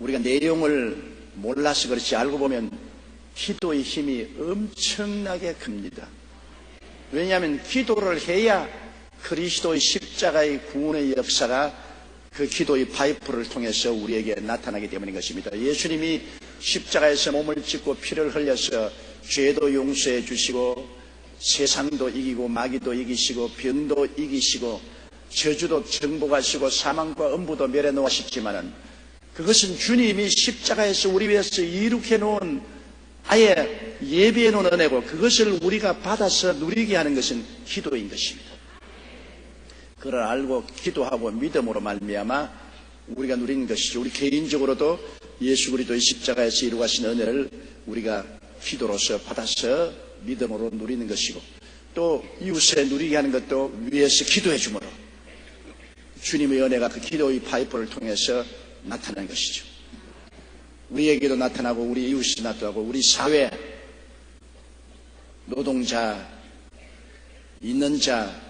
우리가 내용을 몰라서 그렇지 알고 보면 기도의 힘이 엄청나게 큽니다. 왜냐하면 기도를 해야 그리스도의 십자가의 구원의 역사가 그 기도의 파이프를 통해서 우리에게 나타나기 때문인 것입니다. 예수님이 십자가에서 몸을 찢고 피를 흘려서 죄도 용서해 주시고 세상도 이기고 마귀도 이기시고 병도 이기시고 저주도 정복하시고 사망과 음부도 멸해 놓으셨지만은 그것은 주님이 십자가에서 우리 위해서 이룩해 놓은 아예 예비해 놓은 은혜고 그것을 우리가 받아서 누리게 하는 것은 기도인 것입니다. 그걸 알고 기도하고 믿음으로 말미암아 우리가 누리는 것이죠. 우리 개인적으로도 예수 그리스도의 십자가에서 이루가신 은혜를 우리가 기도로서 받아서 믿음으로 누리는 것이고 또 이웃에 누리게 하는 것도 위에서 기도해 주므로 주님의 은혜가 그 기도의 파이프를 통해서 나타나는 것이죠. 우리에게도 나타나고 우리 이웃이 나타나고 우리 사회 노동자 있는 자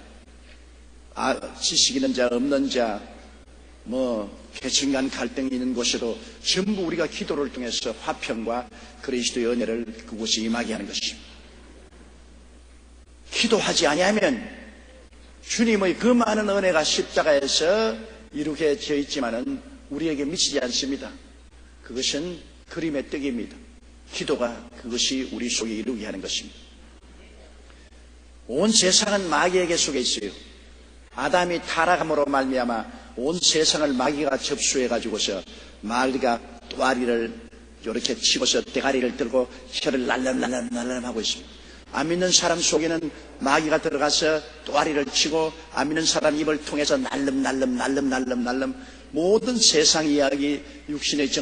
아, 지식 있는 자 없는 자뭐 계층 간 갈등이 있는 곳에도 전부 우리가 기도를 통해서 화평과 그리스도의 은혜를 그곳에 임하게 하는 것입니다. 기도하지 아니하면 주님의 그 많은 은혜가 십자가에서 이루어져 있지만은 우리에게 미치지 않습니다. 그것은 그림의 떡입니다. 기도가 그것이 우리 속에 이루게 하는 것입니다. 온 세상은 마귀에게 속에 있어요. 아담이 타락함으로 말미암아 온 세상을 마귀가 접수해 가지고서 마귀가 또아리를 이렇게 치고서 대가리를 들고 혀를 날름날름날름 하고 있습니다. 안 믿는 사람 속에는 마귀가 들어가서 또아리를 치고 안 믿는 사람 입을 통해서 날름날름 날름날름 날름 모든 세상 이야기 육신의 정